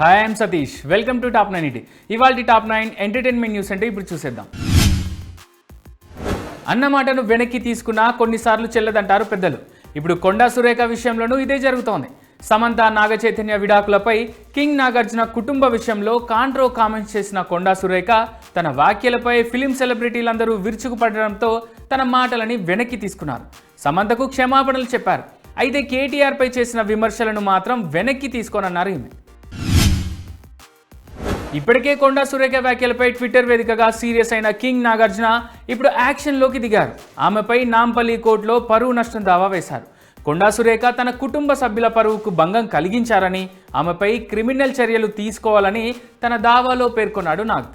Hi I'm Satish. Welcome to top nine ET. ఇవాళ top nine entertainment news అంటే ఇప్పుడు చూసేద్దాం. అన్నమాటను వెనక్కి తీసుకున్నా కొన్నిసార్లు చెల్లదంటారు పెద్దలు. ఇప్పుడు కొండా సురేఖ విషయంలోనూ ఇదే జరుగుతోంది. సమంత నాగ చైతన్య విడాకులపై కింగ్ నాగార్జున కుటుంబ విషయంలో కాంట్రో కామెంట్స్ చేసిన కొండా సురేఖ తన వ్యాఖ్యలపై ఫిలిం సెలబ్రిటీలందరూ విరుచుకుపడడంతో తన మాటలని వెనక్కి తీసుకున్నారు. సమంతకు క్షమాపణలు చెప్పారు. అయితే కేటీఆర్పై చేసిన విమర్శలను మాత్రం వెనక్కి తీసుకోనన్నారు ఈమె. ఇప్పటికే కొండా సురేఖ వ్యాఖ్యలపై ట్విట్టర్ వేదికగా సీరియస్ అయిన కింగ్ నాగార్జున ఇప్పుడు యాక్షన్లోకి దిగారు. ఆమెపై నాంపల్లి కోర్టులో పరువు నష్టం దావా వేశారు. కొండా సురేఖ తన కుటుంబ సభ్యుల పరువుకు భంగం కలిగించారని ఆమెపై క్రిమినల్ చర్యలు తీసుకోవాలని తన దావాలో పేర్కొన్నాడు నాగ్.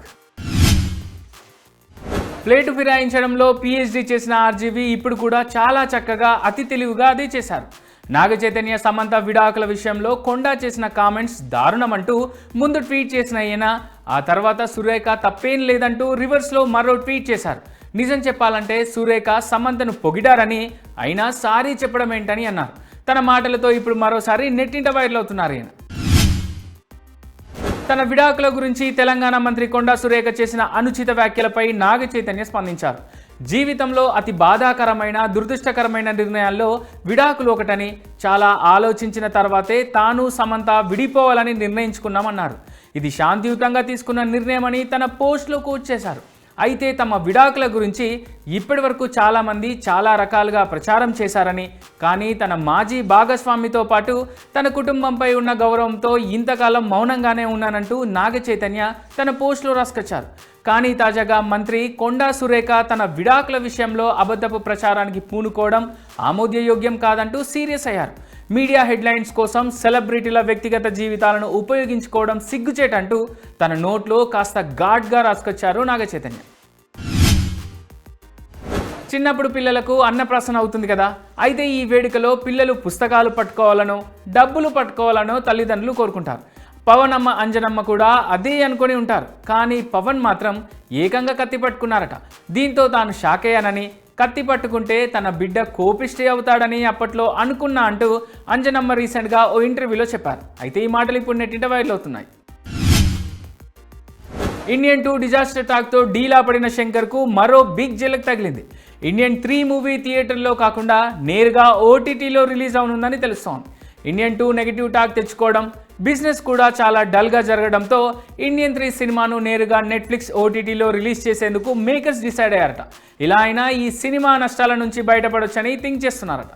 ప్లేటు ఫిరాయించడంలో పీహెచ్డీ చేసిన ఆర్జీవి ఇప్పుడు కూడా చాలా చక్కగా అతి తెలివిగా అదే చేశారు. నాగ చైతన్య సమంత విడాకుల విషయంలో కొండా చేసిన కామెంట్స్ దారుణమంటూ ముందు ట్వీట్ చేసిన ఈయన ఆ తర్వాత సురేఖ తప్పేం లేదంటూ రివర్స్లో మరో ట్వీట్ చేశారు. నిజం చెప్పాలంటే సురేఖ సమంతను పొగిడారని అయినా సారీ చెప్పడం ఏంటని అన్నారు. తన మాటలతో ఇప్పుడు మరోసారి నెట్టింట వైరల్ అవుతున్నారు ఈయన. తన విడాకుల గురించి తెలంగాణ మంత్రి కొండా సురేఖ చేసిన అనుచిత వ్యాఖ్యలపై నాగ చైతన్య స్పందించారు. జీవితంలో అతి బాధాకరమైన దురదృష్టకరమైన నిర్ణయాల్లో విడాకులు ఒకటని చాలా ఆలోచించిన తర్వాతే తాను సమంత విడిపోవాలని నిర్ణయించుకున్నామన్నారు. ఇది శాంతియుతంగా తీసుకున్న నిర్ణయమని తన పోస్ట్లో కోట్ చేశారు. అయితే తమ విడాకుల గురించి ఇప్పటి వరకు చాలామంది చాలా రకాలుగా ప్రచారం చేశారని కానీ తన మాజీ భాగస్వామితో పాటు తన కుటుంబంపై ఉన్న గౌరవంతో ఇంతకాలం మౌనంగానే ఉన్నానంటూ నాగ చైతన్య తన పోస్టులో రాసుకొచ్చారు. కానీ తాజాగా మంత్రి కొండా సురేఖ తన విడాకుల విషయంలో అబద్ధపు ప్రచారానికి పూనుకోవడం ఆమోదయోగ్యం కాదంటూ సీరియస్ అయ్యారు. మీడియా హెడ్లైన్స్ కోసం సెలబ్రిటీల వ్యక్తిగత జీవితాలను ఉపయోగించుకోవడం సిగ్గుచేటంటూ తన నోట్లో కాస్త ఘాట్గా రాసుకొచ్చారు నాగచైతన్య. చిన్నప్పుడు పిల్లలకు అన్నప్రాసన అవుతుంది కదా. అయితే ఈ వేడుకలో పిల్లలు పుస్తకాలు పట్టుకోవాలనో డబ్బులు పట్టుకోవాలనో తల్లిదండ్రులు కోరుకుంటారు. పవన్ అమ్మ అంజనమ్మ కూడా అదే అనుకొని ఉంటారు. కానీ పవన్ మాత్రం ఏకంగా కత్తి పట్టుకున్నారట. దీంతో తాను షాక్ అయ్యానని కత్తి పట్టుకుంటే తన బిడ్డ కోపిష్టి అవుతాడని అప్పట్లో అనుకున్నా అంటూ అంజనమ్మ రీసెంట్గా ఓ ఇంటర్వ్యూలో చెప్పారు. అయితే ఈ మాటలు ఇప్పుడు నెట్టింట వైరల్ అవుతున్నాయి. ఇండియన్ టూ డిజాస్టర్ టాక్తో డీలా పడిన శంకర్కు మరో బిగ్ జలక్ తగిలింది. ఇండియన్ త్రీ మూవీ థియేటర్లో కాకుండా నేరుగా ఓటీటీలో రిలీజ్ అవనుందని తెలుస్తోంది. ఇండియన్ టూ నెగిటివ్ టాక్ తెచ్చుకోవడం బిజినెస్ కూడా చాలా డల్గా జరగడంతో ఇండియన్ త్రీ సినిమాను నేరుగా నెట్ఫ్లిక్స్ ఓటీటీలో రిలీజ్ చేసేందుకు మేకర్స్ డిసైడ్ అయ్యారట. ఇలా అయినా ఈ సినిమా నష్టాల నుంచి బయటపడొచ్చని థింక్ చేస్తున్నారట.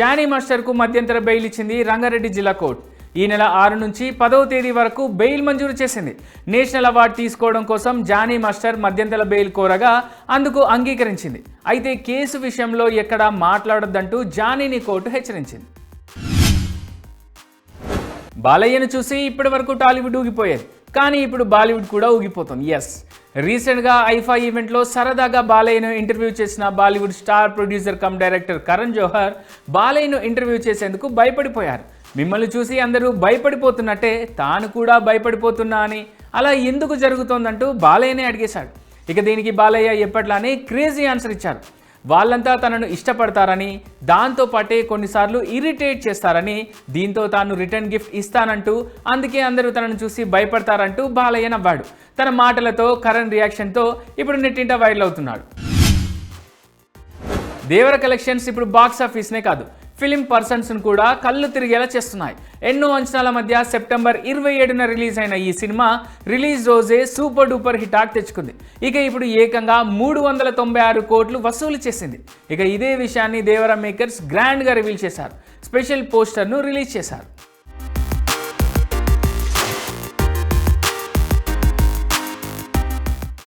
జానీ మాస్టర్కు మధ్యంతర బెయిల్ ఇచ్చింది రంగారెడ్డి జిల్లా కోర్టు. ఈ నెల ఆరు నుంచి పదవ తేదీ వరకు బెయిల్ మంజూరు చేసింది. నేషనల్ అవార్డు తీసుకోవడం కోసం జానీ మాస్టర్ మధ్యంతర బెయిల్ కోరగా అందుకు అంగీకరించింది. అయితే కేసు విషయంలో ఎక్కడా మాట్లాడొద్దంటూ జానీని కోర్టు హెచ్చరించింది. బాలయ్యను చూసి ఇప్పటి వరకు టాలీవుడ్ ఊగిపోయేది. కానీ ఇప్పుడు బాలీవుడ్ కూడా ఊగిపోతుంది. ఎస్ రీసెంట్గా ఐఫా ఈవెంట్లో సరదాగా బాలయ్యను ఇంటర్వ్యూ చేసిన Bollywood star producer come director Karan Johar బాలయ్యను interview చేసేందుకు భయపడిపోయారు. మిమ్మల్ని చూసి అందరూ భయపడిపోతున్నట్టే తాను కూడా భయపడిపోతున్నా అని అలా ఎందుకు జరుగుతోందంటూ బాలయ్యనే అడిగేశాడు. ఇక దీనికి బాలయ్య ఎప్పట్లానే క్రేజీ ఆన్సర్ ఇచ్చారు. వాళ్ళంతా తనను ఇష్టపడతారని దాంతో పాటే కొన్నిసార్లు ఇరిటేట్ చేస్తారని దీంతో తాను రిటర్న్ గిఫ్ట్ ఇస్తానంటూ అందుకే అందరూ తనను చూసి భయపడతారంటూ బాలయ్య నవ్వాడు. తన మాటలతో కరణ్ రియాక్షన్తో ఇప్పుడు నెట్టింట వైరల్ అవుతున్నాడు. దేవర కలెక్షన్స్ ఇప్పుడు బాక్స్ ఆఫీస్నే కాదు ఫిలిం పర్సన్స్ను కూడా కళ్ళు తిరిగేలా చేస్తున్నాయి. ఎన్నో అంచనాల మధ్య సెప్టెంబర్ ఇరవై ఏడున రిలీజ్ అయిన ఈ సినిమా రిలీజ్ రోజే సూపర్ డూపర్ హిట్ ఆక్ తెచ్చుకుంది. ఇక ఇప్పుడు ఏకంగా మూడు వందల తొంభై ఆరు కోట్లు వసూలు చేసింది. ఇక ఇదే విషయాన్ని దేవర మేకర్స్ గ్రాండ్గా రివీల్ చేశారు. స్పెషల్ పోస్టర్ను రిలీజ్ చేశారు.